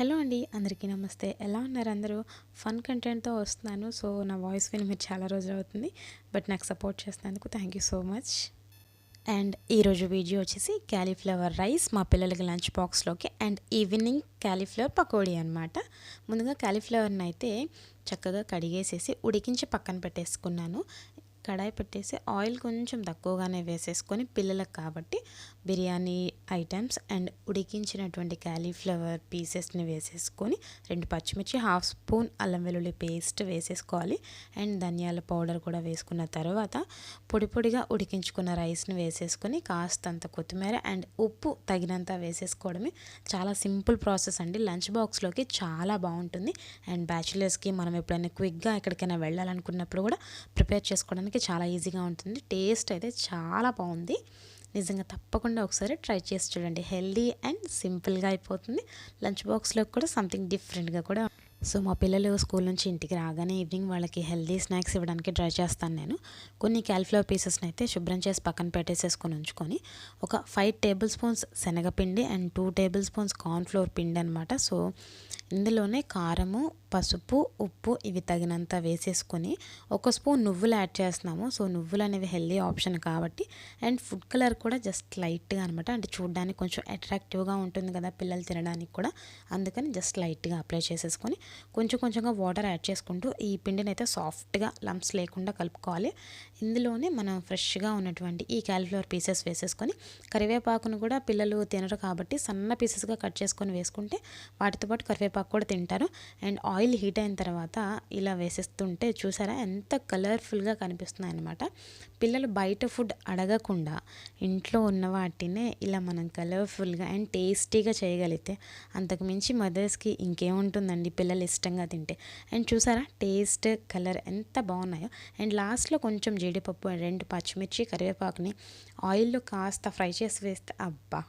Hello అండి అందరికీ నమస్తే. ఎలా ఉన్నారు అందరూ? ఫన్ కంటెంట్తో వస్తున్నాను. సో నా వాయిస్ విని మీరు చాలా రోజులు అవుతుంది. బట్ నాకు సపోర్ట్ చేసినందుకు thank you so much. And ఈరోజు వీడియో వచ్చేసి క్యాలీఫ్లవర్ రైస్ మా పిల్లలకి లంచ్ బాక్స్లోకి అండ్ ఈవినింగ్ క్యాలీఫ్లవర్ పకోడీ అనమాట ముందుగా క్యాలీఫ్లవర్ని అయితే చక్కగా కడిగేసేసి ఉడికించి పక్కన పెట్టేసుకున్నాను. కడాయి పెట్టేసి ఆయిల్ కొంచెం తక్కువగానే వేసేసుకొని పిల్లలకు కాబట్టి బిర్యానీ ఐటమ్స్ అండ్ ఉడికించినటువంటి క్యాలీఫ్లవర్ పీసెస్ని వేసేసుకొని రెండు పచ్చిమిర్చి హాఫ్ స్పూన్ అల్లం వెల్లుల్లి పేస్ట్ వేసేసుకోవాలి. అండ్ ధనియాల పౌడర్ కూడా వేసుకున్న తర్వాత పొడి పొడిగా ఉడికించుకున్న రైస్ని వేసేసుకొని కాస్తంత కొత్తిమీర అండ్ ఉప్పు తగినంత వేసేసుకోవడమే చాలా సింపుల్ ప్రాసెస్ అండి. లంచ్ బాక్స్లోకి చాలా బాగుంటుంది. అండ్ బ్యాచులర్స్కి మనం ఎప్పుడైనా క్విక్గా ఎక్కడికైనా వెళ్ళాలనుకున్నప్పుడు కూడా ప్రిపేర్ చేసుకోవడానికి చాలా ఈజీగా ఉంటుంది. టేస్ట్ అయితే చాలా బాగుంది. నిజంగా తప్పకుండా ఒకసారి ట్రై చేసి చూడండి. హెల్దీ అండ్ సింపుల్గా అయిపోతుంది. లంచ్ బాక్స్లో కూడా సంథింగ్ డిఫరెంట్గా కూడా సో మా పిల్లలు స్కూల్ నుంచి ఇంటికి రాగానే ఈవినింగ్ వాళ్ళకి హెల్దీ స్నాక్స్ ఇవ్వడానికి ట్రై చేస్తాను నేను. కొన్ని క్యాలిఫ్లవర్ పీసెస్ని అయితే శుభ్రం చేసి పక్కన పెట్టేసేసుకొని ఉంచుకొని ఒక ఫైవ్ టేబుల్ స్పూన్స్ శనగపిండి and two tablespoons cornflour పిండి అనమాట సో ఇందులోనే కారము పసుపు ఉప్పు ఇవి తగినంత వేసేసుకొని ఒక స్పూన్ నువ్వులు యాడ్ చేస్తున్నాము. సో నువ్వులు అనేవి హెల్దీ ఆప్షన్ కాబట్టి అండ్ ఫుడ్ కలర్ కూడా జస్ట్ లైట్గా అనమాట అంటే చూడడానికి కొంచెం అట్రాక్టివ్గా ఉంటుంది కదా పిల్లలు తినడానికి కూడా. అందుకని జస్ట్ లైట్గా అప్లై చేసేసుకొని కొంచెం కొంచెంగా వాటర్ యాడ్ చేసుకుంటూ ఈ పిండిని అయితే సాఫ్ట్గా లంప్స్ లేకుండా కలుపుకోవాలి. ఇందులోనే మనం ఫ్రెష్గా ఉన్నటువంటి ఈ క్యాలిఫ్లవర్ పీసెస్ వేసేసుకొని కరివేపాకును కూడా పిల్లలు తినరు కాబట్టి సన్న పీసెస్గా కట్ చేసుకొని వేసుకుంటే వాటితో పాటు కరివేపాకు కూడా తింటారు. అండ్ ఆయిల్ హీట్ అయిన తర్వాత ఇలా వేసేస్తుంటే చూసారా ఎంత కలర్ఫుల్గా కనిపిస్తున్నాయి అనమాట పిల్లలు బయట ఫుడ్ అడగకుండా ఇంట్లో ఉన్న వాటినే ఇలా మనం కలర్ఫుల్గా అండ్ టేస్టీగా చేయగలిగితే అంతకుమించి మదర్స్కి ఇంకేముంటుందండి? పిల్లలు ఇష్టంగా తింటే. అండ్ చూసారా? టేస్ట్ కలర్ ఎంత బాగున్నాయో. అండ్ లాస్ట్లో కొంచెం జీడిపప్పు రెండు పచ్చిమిర్చి కరివేపాకుని ఆయిల్లో కాస్త ఫ్రై చేసి వేస్తే అబ్బా!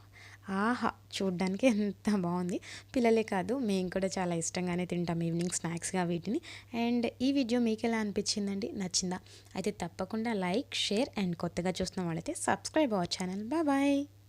ఆహా! చూడ్డానికి ఎంత బాగుంది. పిల్లలే కాదు మేము కూడా చాలా ఇష్టంగానే తింటాం ఈవినింగ్ స్నాక్స్గా వీటిని. అండ్ ఈ వీడియో మీకు ఎలా అనిపించిందండి? నచ్చిందా? అయితే తప్పకుండా లైక్ షేర్ అండ్ కొత్తగా చూస్తున్న వాళ్ళైతే సబ్స్క్రైబ్ అవర్ ఛానల్. బాయ్!